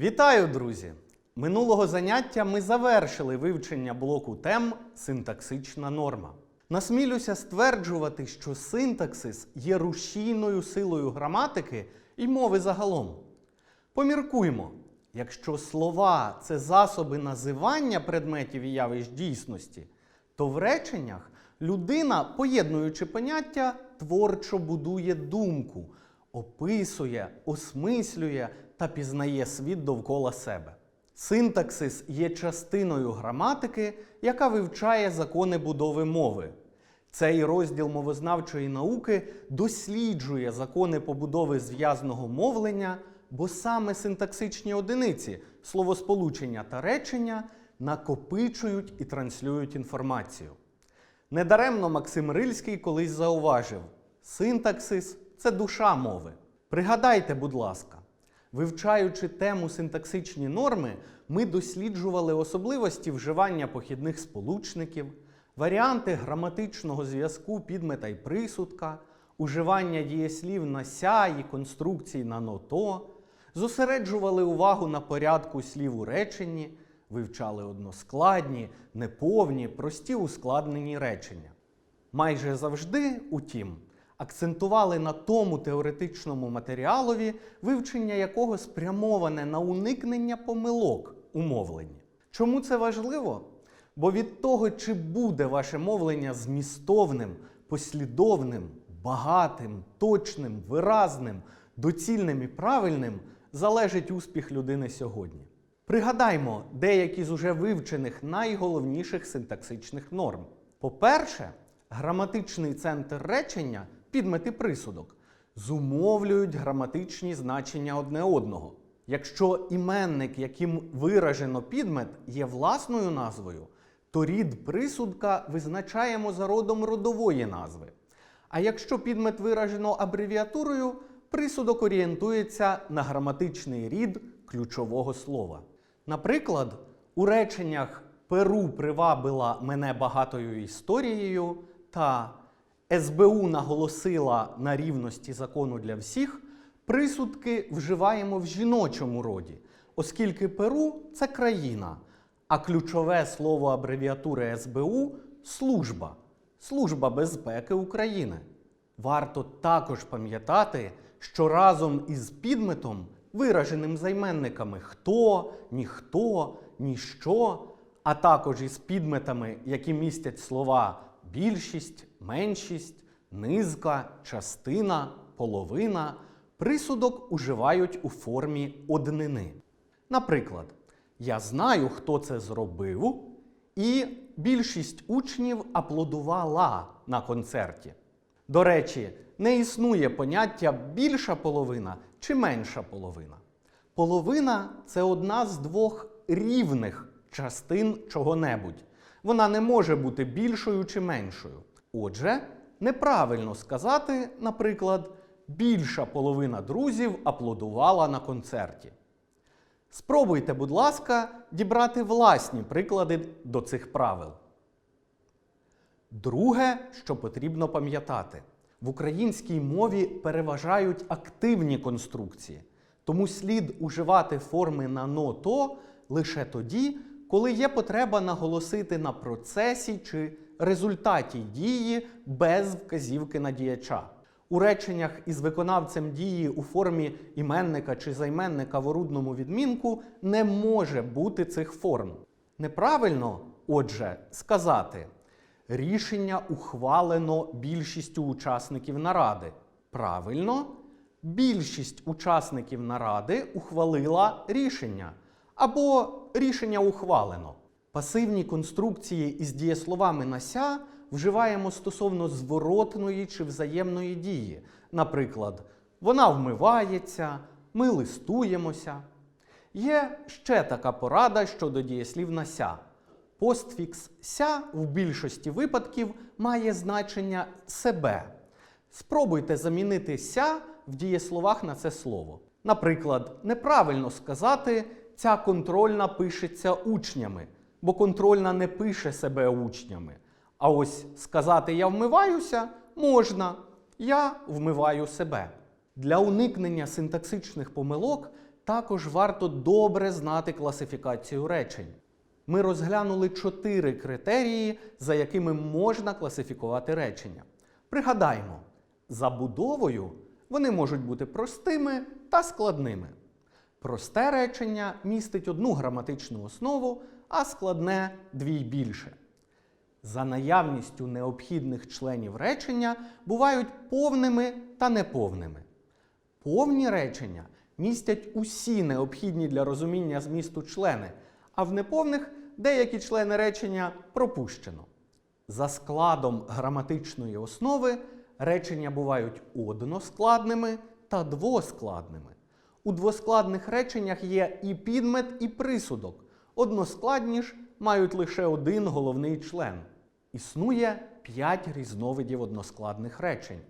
Вітаю, друзі! Минулого заняття ми завершили вивчення блоку тем синтаксична норма. Насмілюся стверджувати, що синтаксис є рушійною силою граматики і мови загалом. Поміркуймо, якщо слова це засоби називання предметів і явищ дійсності, то в реченнях людина, поєднуючи поняття, творчо будує думку, описує, осмислює та пізнає світ довкола себе. Синтаксис є частиною граматики, яка вивчає закони будови мови. Цей розділ мовознавчої науки досліджує закони побудови зв'язного мовлення, бо саме синтаксичні одиниці, словосполучення та речення накопичують і транслюють інформацію. Недаремно Максим Рильський колись зауважив: синтаксис це душа мови. Пригадайте, будь ласка, вивчаючи тему синтаксичні норми, ми досліджували особливості вживання похідних сполучників, варіанти граматичного зв'язку підмета й присудка, уживання дієслів на ся і конструкцій на ното, зосереджували увагу на порядку слів у реченні, вивчали односкладні, неповні, прості ускладнені речення. Майже завжди, утім, акцентували на тому теоретичному матеріалові, вивчення якого спрямоване на уникнення помилок у мовленні. Чому це важливо? Бо від того, чи буде ваше мовлення змістовним, послідовним, багатим, точним, виразним, доцільним і правильним, залежить успіх людини сьогодні. Пригадаймо деякі з уже вивчених найголовніших синтаксичних норм. По-перше, граматичний центр речення, підмет і присудок, зумовлюють граматичні значення одне одного. Якщо іменник, яким виражено підмет, є власною назвою, то рід присудка визначаємо за родом родової назви. А якщо підмет виражено абревіатурою, присудок орієнтується на граматичний рід ключового слова. Наприклад, у реченнях Перу привабила мене багатою історією та СБУ наголосила на рівності закону для всіх, присудки вживаємо в жіночому роді, оскільки Перу це країна, а ключове слово абревіатури СБУ служба, служба безпеки України. Варто також пам'ятати, що разом із підметом, вираженим займенниками хто, ніхто, ніщо, а також із підметами, які містять слова більшість, меншість, низка, частина, половина, присудок уживають у формі однини. Наприклад, я знаю, хто це зробив, і більшість учнів аплодувала на концерті. До речі, не існує поняття більша половина чи менша половина. Половина це одна з двох рівних частин чого-небудь. Вона не може бути більшою чи меншою. Отже, неправильно сказати, наприклад, більша половина друзів аплодувала на концерті. Спробуйте, будь ласка, дібрати власні приклади до цих правил. Друге, що потрібно пам'ятати, в українській мові переважають активні конструкції, тому слід уживати форми на но то лише тоді, коли є потреба наголосити на процесі чи результаті дії без вказівки на діяча. У реченнях із виконавцем дії у формі іменника чи займенника в орудному відмінку не може бути цих форм. Неправильно, отже, сказати рішення ухвалено більшістю учасників наради. Правильно, більшість учасників наради ухвалила рішення або рішення ухвалено. Пасивні конструкції із дієсловами нася вживаємо стосовно зворотної чи взаємної дії. Наприклад, вона вмивається, ми листуємося. Є ще така порада щодо дієслів на ся. Постфікс ся в більшості випадків має значення себе. Спробуйте замінити ся в дієсловах на це слово. Наприклад, неправильно сказати ця контрольна пишеться учнями, бо контрольна не пише себе учнями. А ось сказати я вмиваюся можна. Я вмиваю себе. Для уникнення синтаксичних помилок Також варто добре знати класифікацію речень. Ми розглянули чотири критерії, за якими можна класифікувати речення. Пригадаймо, забудовою вони можуть бути простими та складними. Просте речення містить одну граматичну основу, а складне дві й більше. За наявністю необхідних членів речення бувають повними та неповними. Повні речення містять усі необхідні для розуміння змісту члени, а в неповних деякі члени речення пропущено. За складом граматичної основи речення бувають односкладними та двоскладними. У двоскладних реченнях є і підмет, і присудок. Односкладні ж мають лише один головний член. Існує п'ять різновидів односкладних речень: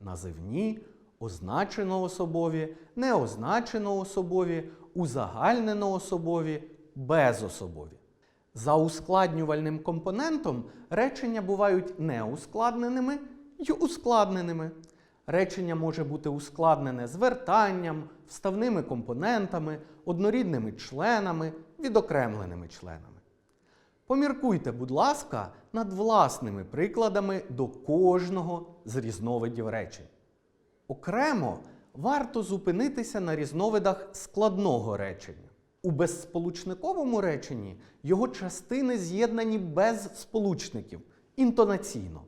називні, означено-особові, неозначено-особові, узагальнено-особові, безособові. За ускладнювальним компонентом речення бувають неускладненими й ускладненими. Речення може бути ускладнене звертанням, вставними компонентами, однорідними членами, відокремленими членами. Поміркуйте, будь ласка, над власними прикладами до кожного з різновидів речень. Окремо варто зупинитися на різновидах складного речення. У безсполучниковому реченні його частини з'єднані без сполучників інтонаційно.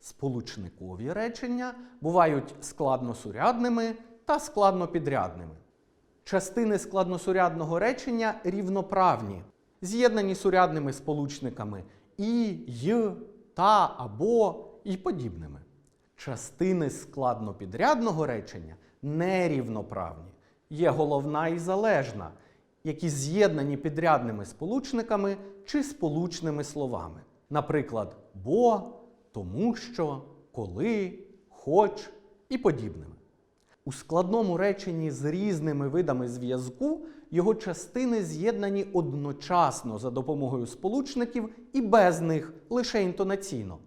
Сполучникові речення бувають складносурядними та складнопідрядними. Частини складносурядного речення рівноправні, з'єднані сурядними сполучниками і, й, та, або і подібними. Частини складнопідрядного речення нерівноправні, є головна і залежна, які з'єднані підрядними сполучниками чи сполучними словами. Наприклад, бо, тому що, коли, хоч і подібними. У складному реченні з різними видами зв'язку його частини з'єднані одночасно за допомогою сполучників і без них лише інтонаційно.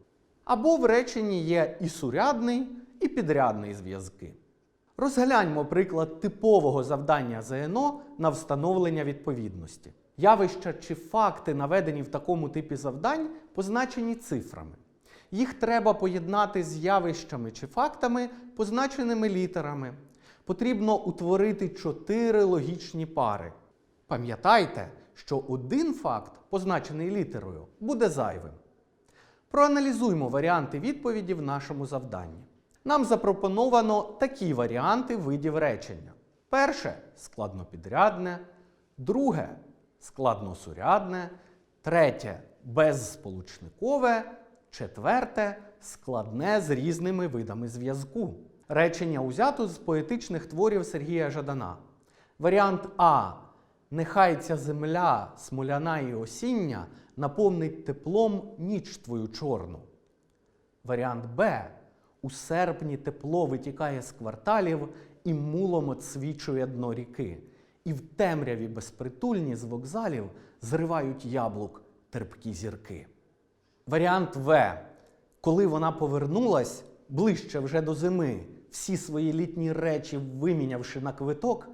Або в реченні є і сурядний, і підрядний зв'язки. Розгляньмо приклад типового завдання ЗНО на встановлення відповідності. Явища чи факти, наведені в такому типі завдань, позначені цифрами. Їх треба поєднати з явищами чи фактами, позначеними літерами. Потрібно утворити чотири логічні пари. Пам'ятайте, що один факт, позначений літерою, буде зайвим. Проаналізуймо варіанти відповіді в нашому завданні. Нам запропоновано такі варіанти видів речення. Перше складнопідрядне, друге складносурядне, третє безсполучникове, четверте складне з різними видами зв'язку. Речення узято з поетичних творів Сергія Жадана. Варіант А. Нехай ця земля, смоляна і осіння, наповнить теплом ніч твою чорну. Варіант Б. У серпні тепло витікає з кварталів і мулом отсвічує дно ріки. І в темряві безпритульні з вокзалів зривають яблук терпкі зірки. Варіант В. Коли вона повернулась ближче вже до зими, всі свої літні речі вимінявши на квиток,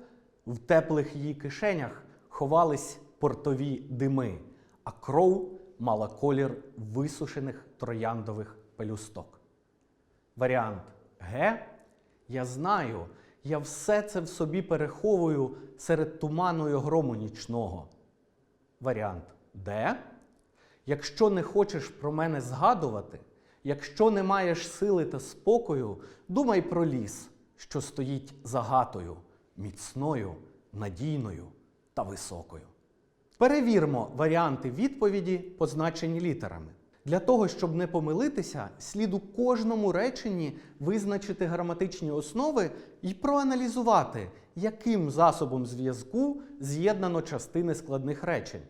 в теплих її кишенях ховались портові дими, а кров мала колір висушених трояндових пелюсток. Варіант Г. Я знаю, я все це в собі переховую серед туману й грому нічного. Варіант Д. Якщо не хочеш про мене згадувати, якщо не маєш сили та спокою, думай про ліс, що стоїть за гатою, міцною, надійною та високою. Перевірмо варіанти відповіді, позначені літерами. Для того, щоб не помилитися, слід у кожному реченні визначити граматичні основи і проаналізувати, яким засобом зв'язку з'єднано частини складних речень.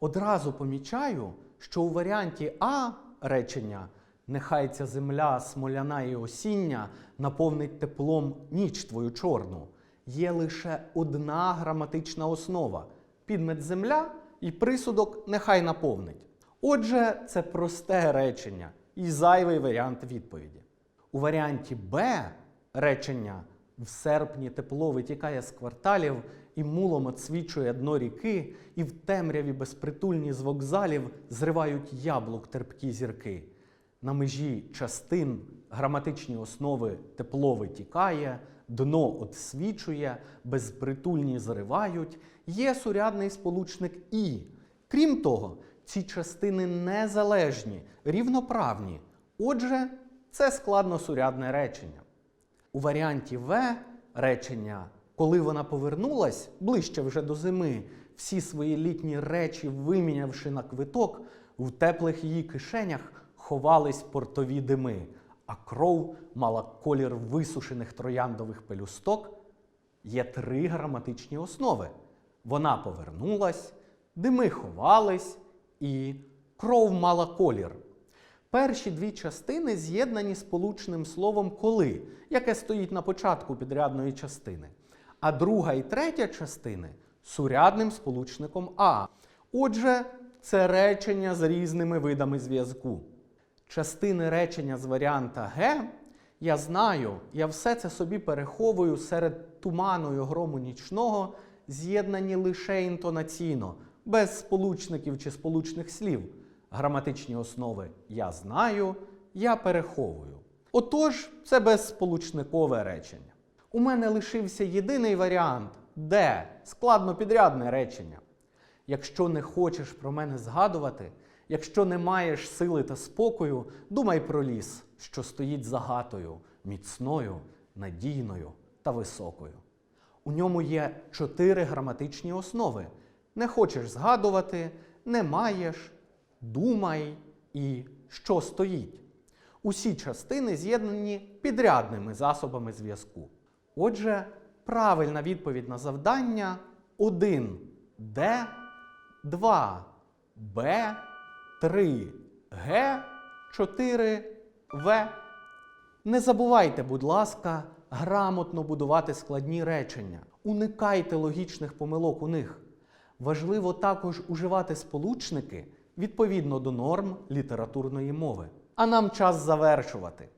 Одразу помічаю, що у варіанті А речення Нехай ця земля смоляна і осіння наповнить теплом ніч твою чорну. Є лише одна граматична основа підмет земля і присудок нехай наповнить. Отже, це просте речення і зайвий варіант відповіді. У варіанті Б речення в серпні тепло витікає з кварталів і мулом отсвічує дно ріки, і в темряві безпритульні з вокзалів зривають яблук терпкі зірки. На межі частин граматичні основи тепло витікає, дно отсвічує, безпритульні зривають, є сурядний сполучник і. Крім того, ці частини незалежні, рівноправні. Отже, це складносурядне речення. У варіанті В речення, коли вона повернулась ближче вже до зими, всі свої літні речі, вимінявши на квиток, в теплих її кишенях ховались портові дими, а кров мала колір висушених трояндових пелюсток. Є три граматичні основи. Вона повернулась, дими ховались, і кров мала колір. Перші дві частини з'єднані сполучним словом коли, яке стоїть на початку підрядної частини. А друга і третя частини сурядним сполучником А. Отже, це речення з різними видами зв'язку. Частини речення з варіанта Г я знаю, я все це собі переховую серед туману й грому нічного, з'єднані лише інтонаційно, без сполучників чи сполучних слів. Граматичні основи я знаю, я переховую. Отож, це безсполучникове речення. У мене лишився єдиний варіант Д складнопідрядне речення. Якщо не хочеш про мене згадувати, якщо не маєш сили та спокою, думай про ліс, що стоїть за гатою, міцною, надійною та високою. У ньому є чотири граматичні основи. Не хочеш згадувати, не маєш, думай і що стоїть. Усі частини з'єднані підрядними засобами зв'язку. Отже, правильна відповідь на завдання 1 Д, 2 Б, 3 Г, 4 В. Не забувайте, будь ласка, грамотно будувати складні речення. Уникайте логічних помилок у них. Важливо також уживати сполучники відповідно до норм літературної мови. А нам час завершувати.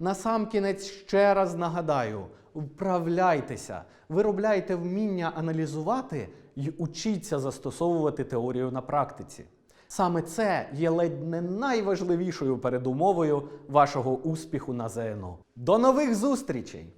Насамкінець ще раз нагадаю: вправляйтеся, виробляйте вміння аналізувати і учіться застосовувати теорію на практиці. Саме це є ледь не найважливішою передумовою вашого успіху на ЗНО. До нових зустрічей!